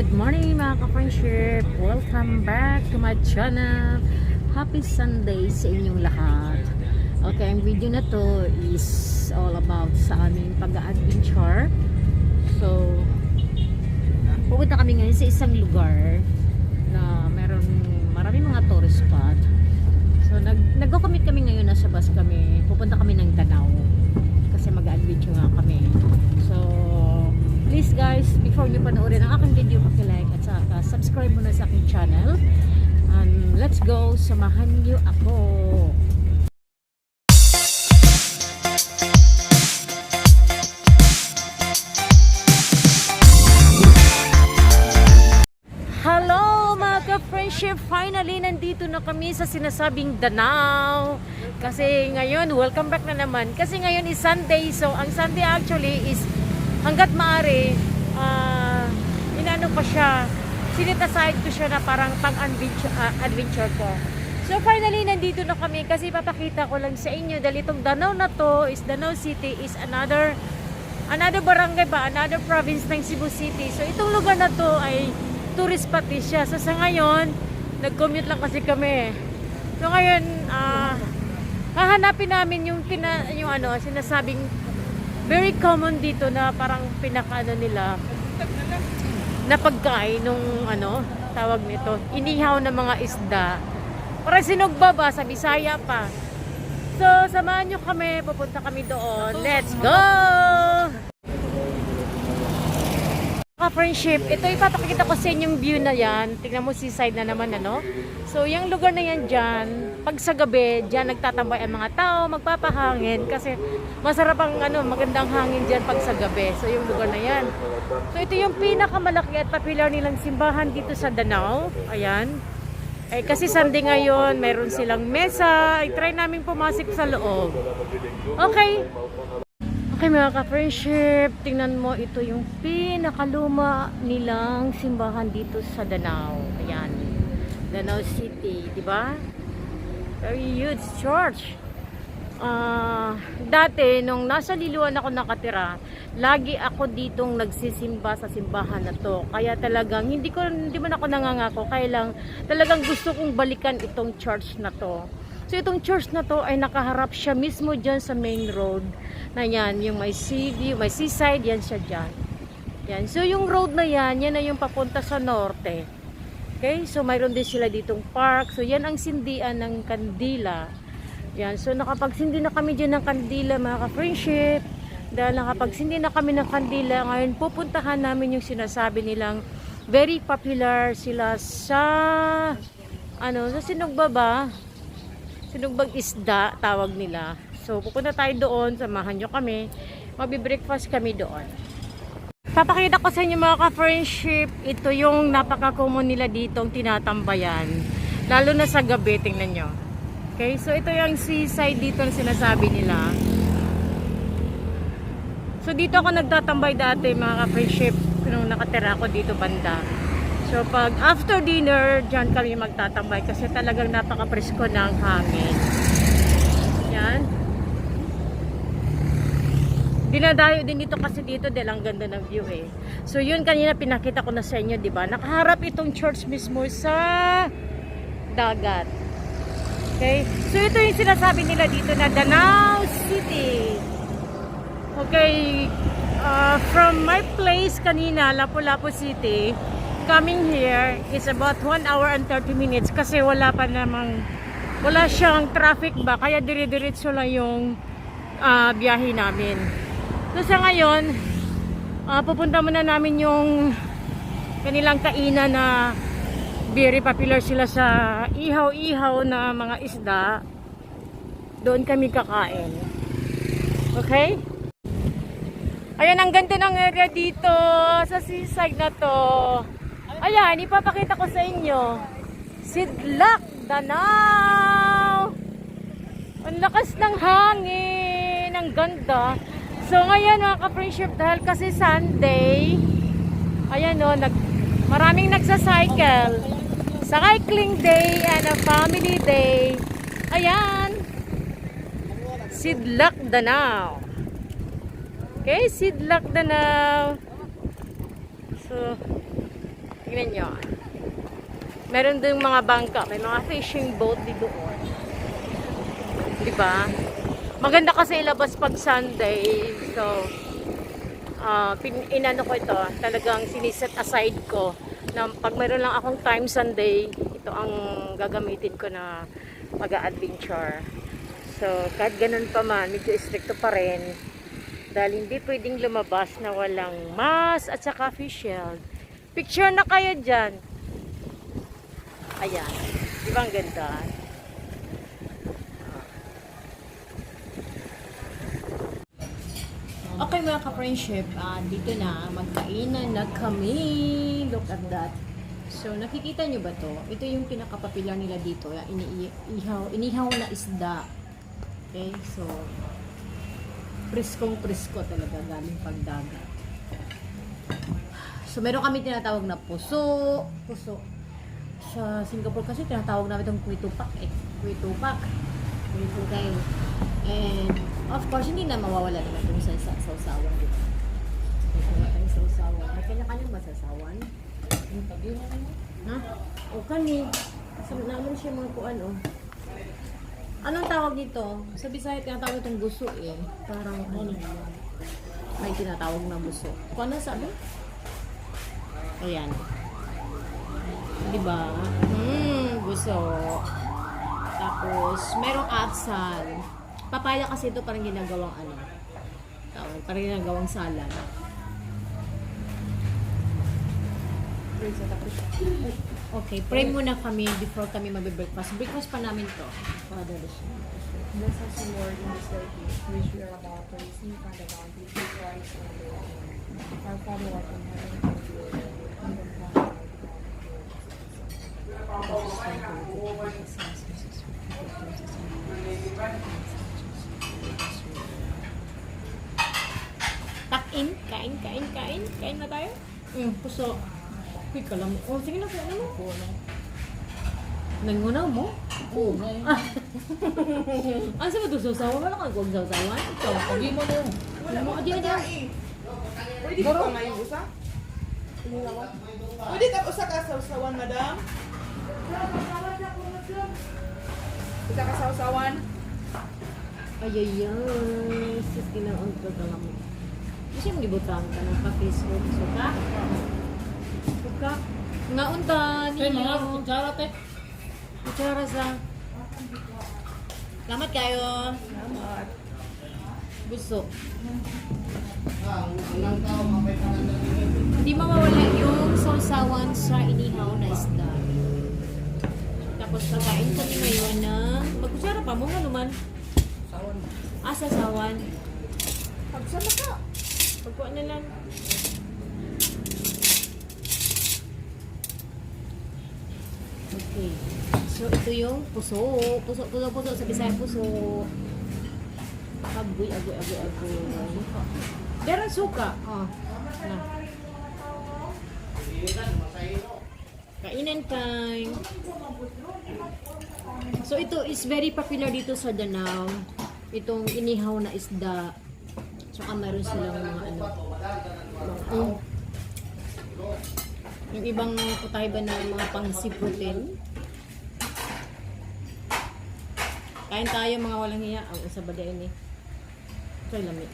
good morning mga ka-friendship. Welcome back to my channel. Happy Sunday sa inyong lahat. Okay, ang video na to is all about sa aming pag-adventure. So, pupunta kami ngayon sa isang lugar na meron maraming mga tourist spot. So, nag nagko-commit kami ngayon, nasa bus kami. Pupunta kami guys, before nyo panoorin ang aking video, pakilike at saka subscribe muna sa aking channel. And let's go, samahan nyo ako. Hello mga ka-friendship! Finally, nandito na kami sa sinasabing Danau. Kasi ngayon, welcome back na naman. Kasi ngayon is Sunday. So, ang Sunday actually is hanggat maaari, ah, inano pa siya, sinit aside ko siya na parang pang-adventure ah, adventure ko. So, finally, nandito na kami kasi papakita ko lang sa inyo dahil itong Danau na to is Danau City is another another barangay ba, another province ng Cebu City. So, itong lugar na to ay tourist din siya. So, sa ngayon, nag-commute lang kasi kami. So, ngayon, ah, hahanapin namin yung, pina, yung ano, sinasabing very common dito na parang pinakaano nila na pagkain nung ano, tawag nito, inihaw ng mga isda. Para sinugba ba, sa Bisaya pa. So, samahan nyo kami, pupunta kami doon. Let's go! Ka-friendship, ito ipapakita ko sa inyong view na yan. Tingnan mo seaside na naman, ano? So, yung lugar na yan dyan, pag sa gabi, dyan nagtatambay ang mga tao, magpapahangin kasi masarap ang ano, magandang hangin dyan pag sa gabi. So, yung lugar na yan. So, ito yung pinakamalaki at popular nilang simbahan dito sa Danau. Ayan. Eh, kasi Sunday ngayon, meron silang mesa. I-try namin pumasok sa loob. Okay. Okay mga ka-friendship, tingnan mo ito yung pinakaluma nilang simbahan dito sa Danau. Ayan. Danau City, di ba? Very huge church. Ah, dati nung nasa Liluan ako nakatira, lagi ako ditong nagsisimba sa simbahan na to. Kaya talagang hindi ko hindi man ako nangangako, kaya lang talagang gusto kong balikan itong church na to. So itong church na to ay nakaharap siya mismo dyan sa main road na yan, yung may sea view, may seaside, yan siya dyan. Yan. So yung road na yan, yan na yung papunta sa norte. Okay, so mayroon din sila ditong park. So yan ang sindian ng kandila. Yan, so nakapagsindi na kami dyan ng kandila mga ka-friendship. Dahil nakapagsindi na kami ng kandila, ngayon pupuntahan namin yung sinasabi nilang very popular sila sa ano, sa Sinugba ba? Sinugbang isda, tawag nila. So, pupunta tayo doon, samahan nyo kami. Magbi-breakfast kami doon. Papakita ko sa inyo mga ka-friendship, ito yung napaka-common nila ditong tinatambayan. Lalo na sa gabi, tingnan nyo. Okay, so ito yung seaside dito na sinasabi nila. So dito ako nagtatambay dati mga ka-friendship nung nakatira ako dito banda. So pag after dinner, dyan kami magtatambay kasi talagang napaka-presko ng hangin. Yan. Dinadayo din dito kasi dito dahil ang ganda ng view eh. So yun kanina pinakita ko na sa inyo, 'di ba? Nakaharap itong church mismo sa dagat. Okay? So ito yung sinasabi nila dito na Danau City. Okay, uh, from my place kanina, Lapu-Lapu City, coming here is about 1 hour and 30 minutes kasi wala pa namang wala siyang traffic ba kaya dire-diretso lang yung ah, biyahe namin. So sa ngayon, ah, pupunta muna namin yung kanilang kainan na very popular sila sa ihaw-ihaw na mga isda. Doon kami kakain. Okay? Ayan, ang ganda ng area dito sa seaside na to. Ayan, ipapakita ko sa inyo. Sidlak, Danau. Ang lakas ng hangin. Ang ganda. So, ngayon mga ka-friendship, dahil kasi Sunday, ayan o, nag, maraming nagsa-cycle. Cycling day and a family day. Ayan. Sidlak, Danau. Okay, Sidlak Danau. So, Tingnan nyo. Meron din mga bangka. May mga fishing boat dito. doon. Di ba? Maganda kasi ilabas pag Sunday. So, ah pin, inano ko ito. Talagang siniset aside ko. Na pag meron lang akong time Sunday, ito ang gagamitin ko na mag-adventure. So, kahit ganun pa man, medyo stricto pa rin. Dahil hindi pwedeng lumabas na walang mask at saka face shield. Picture na kayo dyan. Ayan. Di ba ang ganda? Okay mga ka-friendship, ah, dito na, magkainan na kami. Look at that. So, nakikita nyo ba to? Ito yung pinaka-popular nila dito. Yung iniihaw, inihaw na isda. Okay, so, priskong prisko talaga galing pagdagat. So, meron kami tinatawag na puso. Puso. Sa Singapore kasi tinatawag namin itong kuitupak eh. Kuitupak. Kuitugay. And, of course, hindi na mawawala naman itong sa sa sausawan dito. May kanya tayong sausawan. May kanya-kanya ba sausawan? Ha? O kani. Sa naman siya mga kuan oh. Anong tawag dito? Sa Bisaya tinatawag itong guso eh. Parang ano. May tinatawag na guso. Kung ano sabi? Ayan. Diba? Hmm, gusto. Tapos, merong atsal. Papaya kasi ito parang ginagawang ano. Tawag, parang ginagawang salad. Okay, pray muna kami before kami magbe-breakfast. Breakfast pa namin to. Father, Bless us, Lord, in this day, which we are about to receive from the bounty of Christ and the Lord. Our Father, who art in heaven, hallowed be your name. Kingdom come, thy will be done on earth Tuck in, kain, kain, kain. Kain na tayo. Mm, puso. Uy, kalam. Oh, sige na, kain mo. Oo, no. Nangunaw mo? Oo, nga. Ano sa ba ito? Sausawa? Wala kang huwag sausawan? Ito. Pagi mo no. Ano mo? Adi, adi. Pwede ka ngayon usa? Pwede ka usa ka sausawan, madam? Usa ka sausawan? Ay, ay, ay. Sis, ginaon ko ka lang. Kasi mo gibutang ka ng pa-Facebook. So ka? So ka? Ngaunta. Kay mga kutsara te. Kutsara sa. Salamat kayo. Salamat. Gusto. Hindi mawawala yung sausawan sa inihaw na isda. Tapos kakain kami ngayon ng... Magkutsara pa mo nga naman. Sawan. Ah, sasawan. Pagsama ka. Pagkuha na lang. Okay. So, ito yung puso. Puso, puso, puso. Sa Bisaya, puso. Agoy, agoy, agoy, agoy. Meron suka. Oh. Na. Kainan time. So, ito is very popular dito sa Danau. Itong inihaw na isda. Tsaka meron silang mga ano. Mga, oh. Yung ibang putay ba na mga pang-siputin. Kain tayo mga walang hiya. Ang isa ba din eh. Try lamit.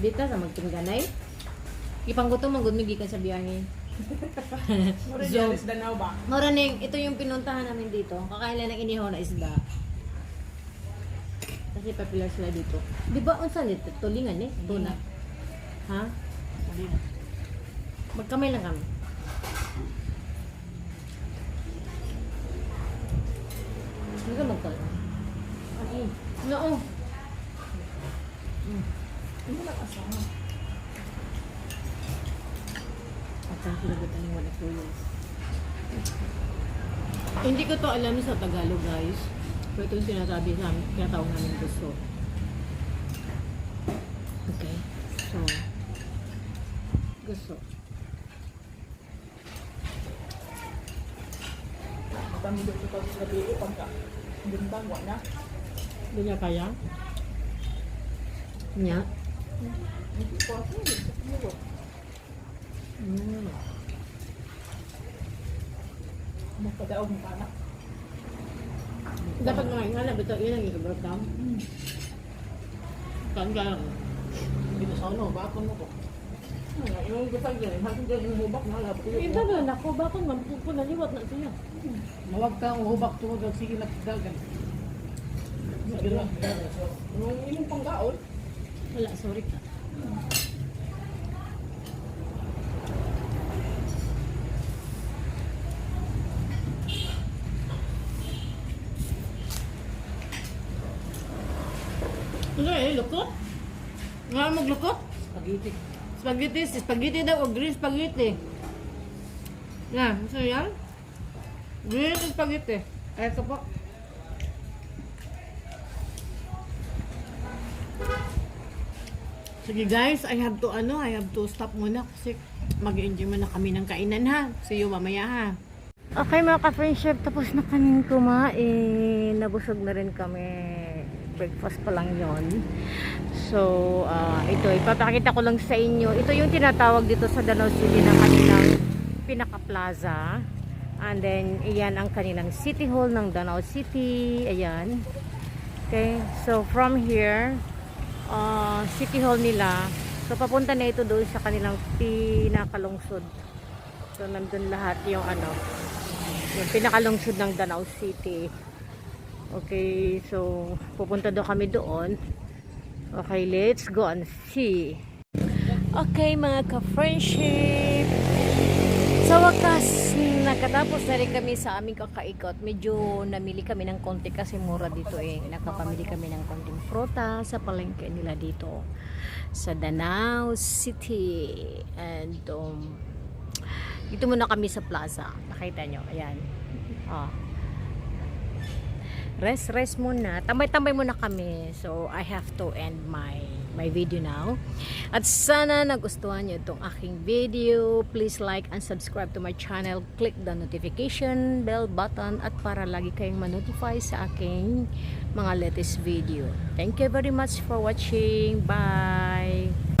Dita sa magtingganay. Ipanggutom ang good gikan sa biyahe. Mura So- ba? Moraning, ito yung pinuntahan namin dito. Kakain lang ng inihaw na isda. Kasi popular sila dito. Di ba, unsa nito? Tulingan eh? Tuna. Ha? Magkamay lang kami. Ano ka magkala? Ay, noo. Hindi na kasama. At ang kinagutan yung wala po yun. Hindi ko to alam sa Tagalog guys. Pero ito yung sinasabi sa amin, tinatawag namin gusto. Okay. So, gusto. Matamidot ko pag gabi ko pagka. Bintang, wala. Hindi niya kaya? Niya? Hindi ko ako. Hindi ko. Mm. Magpadaog mo pa na. Dapat mga ingala, bito yun ang ikibrot kam. Tanda lang. Hindi na sa ano, bakon mo ko. Yung gutag yun, hakin dyan yung hubak na halap. Ito ba, nako, bakit mampupo na liwat na siya. Mawag ka ang hubak tungod ang sige na dagan. Sige na. So, yung inyong panggaon, Wala, sorry ka. Ano eh, lukot? Nga maglukot? spaghetti. Spaghetti, spaghetti daw o green spaghetti. Yan, gusto niyo yan? Green spaghetti. Ito po. Sige guys, I have to ano, I have to stop muna kasi mag-enjoy muna kami ng kainan ha. See you mamaya ha. Okay mga ka-friendship, tapos na kaming kumain. Nabusog na rin kami. Breakfast pa lang yon. So, ah, ito, ipapakita ko lang sa inyo. Ito yung tinatawag dito sa Danau City na kanilang pinaka-plaza. And then, iyan ang kanilang City Hall ng Danau City. Ayan. Okay, so from here, ah, City Hall nila. So, papunta na ito doon sa kanilang pinakalungsod. So, nandun lahat yung ano, yung pinakalungsod ng Danau City. Okay, so pupunta daw kami doon. Okay, let's go and see. Okay, mga ka-friendship. Sa wakas, nakatapos na rin kami sa aming kakaikot. Medyo namili kami ng konti kasi mura dito eh. Nakapamili kami ng konting fruta sa palengke nila dito sa Danau City. And um, dito muna kami sa plaza. Nakita nyo, ayan. Oh. Rest, rest muna. Tambay-tambay muna kami. So, I have to end my my video now. At sana nagustuhan nyo itong aking video. Please like and subscribe to my channel. Click the notification bell button at para lagi kayong ma-notify sa aking mga latest video. Thank you very much for watching. Bye!